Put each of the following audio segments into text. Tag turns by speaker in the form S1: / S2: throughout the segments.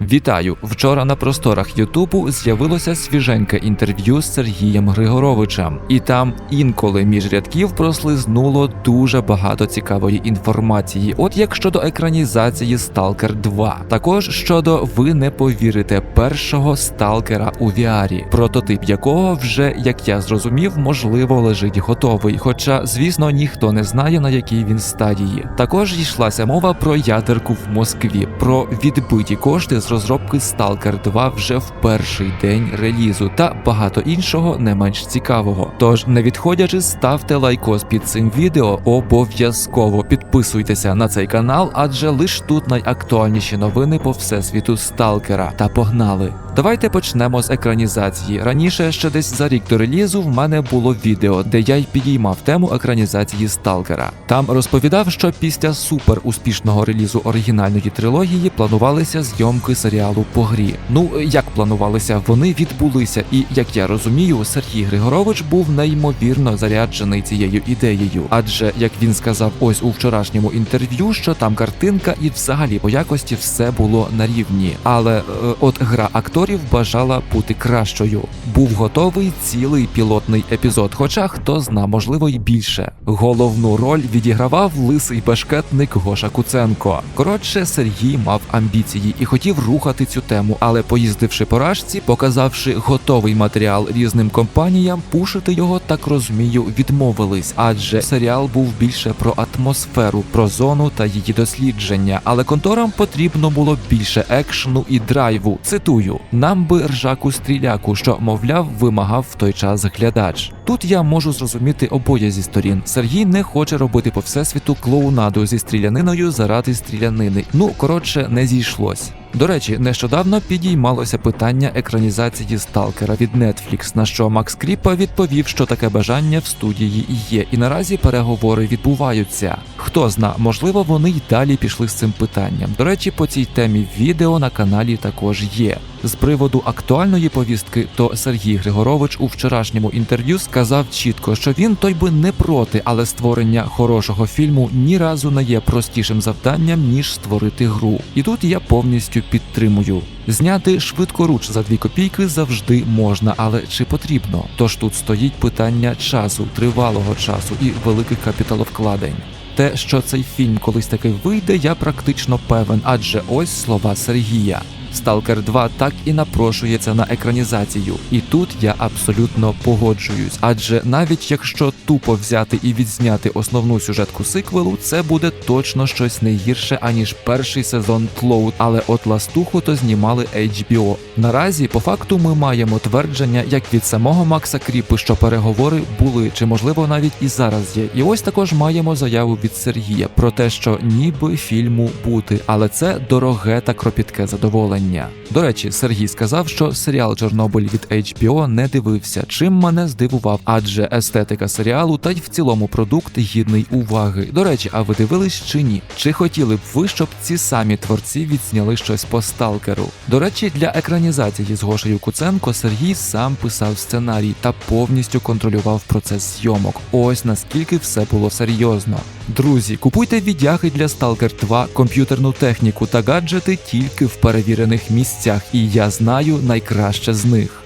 S1: Вітаю! Вчора на просторах Ютубу з'явилося свіженьке інтерв'ю з Сергієм Григоровичем, і там інколи між рядків прослизнуло дуже багато цікавої інформації. От як щодо екранізації Stalker 2, також щодо ви не повірите першого сталкера у VR, прототип якого вже, як я зрозумів, можливо лежить готовий. Хоча, звісно, ніхто не знає на якій він стадії. Також йшлася мова про ядерку в Москві, про відбиті кошти з розробки Stalker 2 вже в перший день релізу та багато іншого не менш цікавого. Тож, не відходячи, ставте лайкос під цим відео, обов'язково підписуйтеся на цей канал, адже лиш тут найактуальніші новини по всесвіту Сталкера. Та погнали! Давайте почнемо з екранізації. Раніше, ще десь за рік до релізу, в мене було відео, де я й підіймав тему екранізації Сталкера. Там розповідав, що після супер успішного релізу оригінальної трилогії планувалися зйомки серіалу по грі. Ну як планувалися, вони відбулися, і як я розумію, Сергій Григорович був неймовірно заряджений цією ідеєю. Адже як він сказав ось у вчорашньому інтерв'ю, що там картинка і взагалі по якості все було на рівні. Але е, от гра акторів бажала бути кращою. Був готовий цілий пілотний епізод, хоча хто зна, можливо, й більше. Головну роль відігравав лисий бешкетник Гоша Куценко. Коротше, Сергій мав амбіції і хотів рухати цю тему, але поїздивши по рашці, показавши готовий матеріал різним компаніям, пушити його так розумію, відмовились, адже серіал був більше про атмосферу, про зону та її дослідження. Але конторам потрібно було більше екшну і драйву. Цитую: нам би ржаку стріляку, що мовляв вимагав в той час глядач. Тут я можу зрозуміти обоє зі сторін. Сергій не хоче робити по всесвіту клоунаду зі стріляниною заради стрілянини. Ну коротше, не зійшлось. До речі, нещодавно підіймалося питання екранізації Сталкера від Netflix, на що Макс Кріпа відповів, що таке бажання в студії є, і наразі переговори відбуваються. Хто зна, можливо, вони й далі пішли з цим питанням. До речі, по цій темі відео на каналі також є. З приводу актуальної повістки, то Сергій Григорович у вчорашньому інтерв'ю сказав чітко, що він той би не проти, але створення хорошого фільму ні разу не є простішим завданням ніж створити гру. І тут я повністю підтримую. Зняти швидкоруч за дві копійки завжди можна, але чи потрібно? Тож тут стоїть питання часу, тривалого часу і великих капіталовкладень. Те, що цей фільм колись таки вийде, я практично певен, адже ось слова Сергія. Сталкер 2 так і напрошується на екранізацію, і тут я абсолютно погоджуюсь. Адже навіть якщо тупо взяти і відзняти основну сюжетку сиквелу, це буде точно щось не гірше аніж перший сезон Тлоуд, але от ластуху то знімали HBO. Наразі, по факту, ми маємо твердження як від самого Макса Кріпи, що переговори були, чи можливо навіть і зараз є. І ось також маємо заяву від Сергія про те, що ніби фільму бути, але це дороге та кропітке задоволення. До речі, Сергій сказав, що серіал Чорнобиль від HBO не дивився, чим мене здивував, адже естетика серіалу та й в цілому продукт гідний уваги. До речі, а ви дивились чи ні? Чи хотіли б ви, щоб ці самі творці відзняли щось по сталкеру? До речі, для екранізації з Гошею Куценко Сергій сам писав сценарій та повністю контролював процес зйомок. Ось наскільки все було серйозно. Друзі, купуйте віддяги для Stalker 2, комп'ютерну техніку та гаджети тільки в перевірених місцях, і я знаю найкраще з них.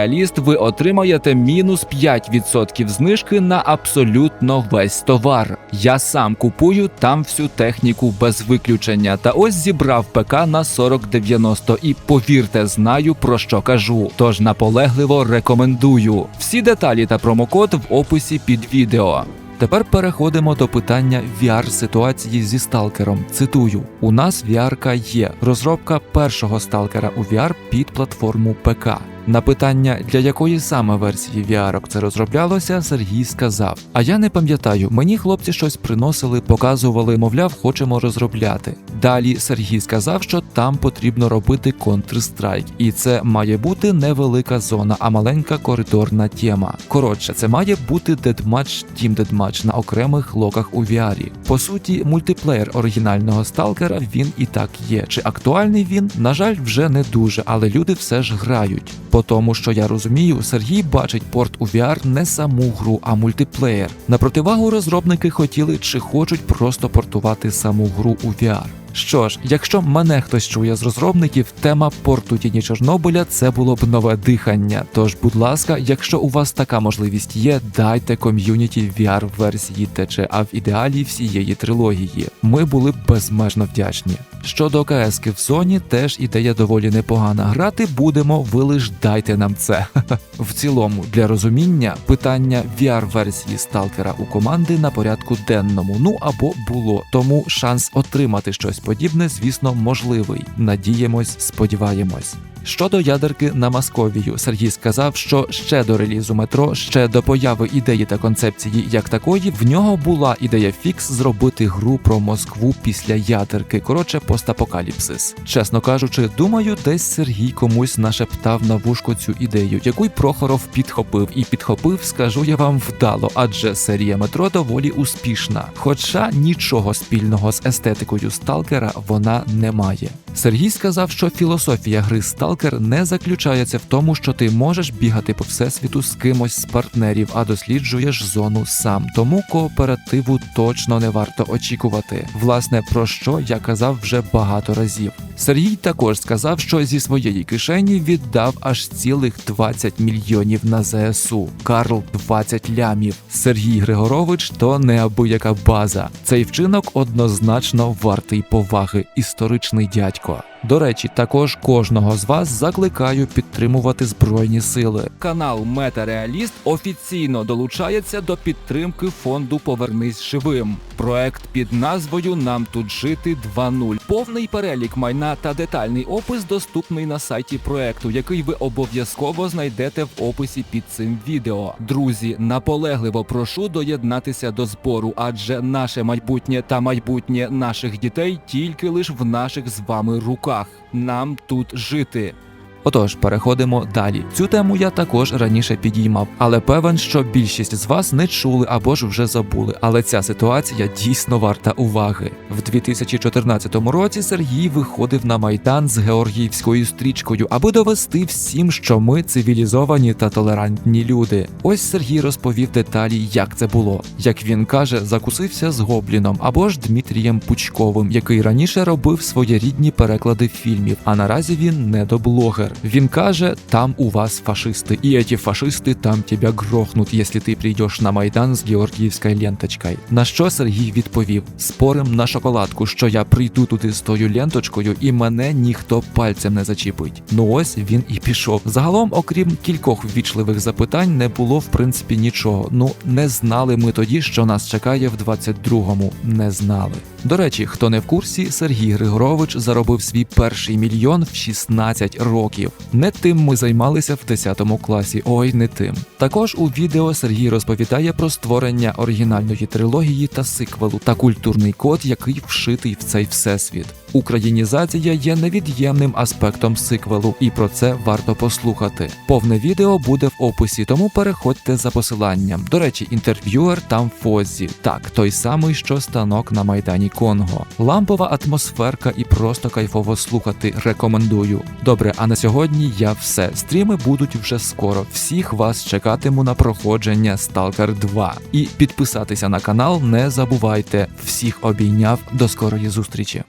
S1: метареаліст, ви отримаєте мінус 5% знижки на абсолютно весь товар. Я сам купую там всю техніку без виключення. Та ось зібрав ПК на 4090 і повірте, знаю про що кажу. Тож наполегливо рекомендую. Всі деталі та промокод в описі під відео. Тепер переходимо до питання VR-ситуації зі сталкером. Цитую: у нас VR є розробка першого сталкера у VR під платформу ПК. На питання, для якої саме версії VR це розроблялося, Сергій сказав: А я не пам'ятаю, мені хлопці щось приносили, показували, мовляв, хочемо розробляти. Далі Сергій сказав, що там потрібно робити Counter-Strike, і це має бути не велика зона, а маленька коридорна тема. Коротше, це має бути дедматч Team Deathmatch на окремих локах у VR. По суті, мультиплеєр оригінального сталкера він і так є. Чи актуальний він? На жаль, вже не дуже, але люди все ж грають. Тому, що я розумію, Сергій бачить порт у VR не саму гру, а мультиплеєр. На противагу розробники хотіли чи хочуть просто портувати саму гру у VR. Що ж, якщо мене хтось чує з розробників, тема порту тіні Чорнобиля це було б нове дихання. Тож, будь ласка, якщо у вас така можливість є, дайте ком'юніті VR версії ТЧ, а в ідеалі всієї трилогії. Ми були б безмежно вдячні. Щодо КСки в Соні теж ідея доволі непогана. Грати будемо, ви лиш дайте нам це. В цілому, для розуміння, питання VR-версії сталкера у команди на порядку денному, ну або було. Тому шанс отримати щось подібне, звісно, можливий. Надіємось, сподіваємось. Щодо ядерки на Московію, Сергій сказав, що ще до релізу метро, ще до появи ідеї та концепції як такої, в нього була ідея фікс зробити гру про Москву після ядерки. Коротше, постапокаліпсис. Чесно кажучи, думаю, десь Сергій комусь нашептав на вушко цю ідею, яку й Прохоров підхопив, і підхопив, скажу я вам вдало, адже серія метро доволі успішна. Хоча нічого спільного з естетикою сталкера вона не має. Сергій сказав, що філософія гри Сталкер не заключається в тому, що ти можеш бігати по всесвіту з кимось з партнерів, а досліджуєш зону сам. Тому кооперативу точно не варто очікувати. Власне, про що я казав вже багато разів. Сергій також сказав, що зі своєї кишені віддав аж цілих 20 мільйонів на ЗСУ. Карл 20 лямів. Сергій Григорович то неабияка база. Цей вчинок однозначно вартий поваги. Історичний дядько. До речі, також кожного з вас закликаю підтримувати збройні сили. Канал Метареаліст офіційно долучається до підтримки фонду Повернись живим. Проект під назвою Нам тут жити 2.0». Повний перелік майна та детальний опис доступний на сайті проекту, який ви обов'язково знайдете в описі під цим відео. Друзі, наполегливо прошу доєднатися до збору, адже наше майбутнє та майбутнє наших дітей тільки лиш в наших з вами руках. Нам тут жити. Отож, переходимо далі. Цю тему я також раніше підіймав, але певен, що більшість з вас не чули або ж вже забули. Але ця ситуація дійсно варта уваги. В 2014 році Сергій виходив на майдан з георгіївською стрічкою, аби довести всім, що ми цивілізовані та толерантні люди. Ось Сергій розповів деталі, як це було. Як він каже, закусився з гобліном або ж Дмитрієм Пучковим, який раніше робив своєрідні переклади фільмів, а наразі він недоблогер. Він каже: там у вас фашисти, і эти фашисти там тебя грохнут, якщо ти прийдеш на майдан з георгіївською ленточкою. На що Сергій відповів: спорим на шоколадку, що я прийду туди з тою ленточкою, і мене ніхто пальцем не зачіпить. Ну ось він і пішов. Загалом, окрім кількох ввічливих запитань, не було в принципі нічого. Ну не знали ми тоді, що нас чекає в 22-му. Не знали. До речі, хто не в курсі, Сергій Григорович заробив свій перший мільйон в 16 років. Не тим ми займалися в 10 класі. Ой, не тим. Також у відео Сергій розповідає про створення оригінальної трилогії та сиквелу та культурний код, який вшитий в цей всесвіт. Українізація є невід'ємним аспектом сиквелу, і про це варто послухати. Повне відео буде в описі, тому переходьте за посиланням. До речі, інтерв'юер там Фоззі. Так, той самий, що станок на майдані Конго. Лампова атмосферка і просто кайфово слухати. Рекомендую. Добре, а на сьогодні я все. Стріми будуть вже скоро. Всіх вас чекатиму на проходження Stalker 2. І підписатися на канал не забувайте. Всіх обійняв. До скорої зустрічі.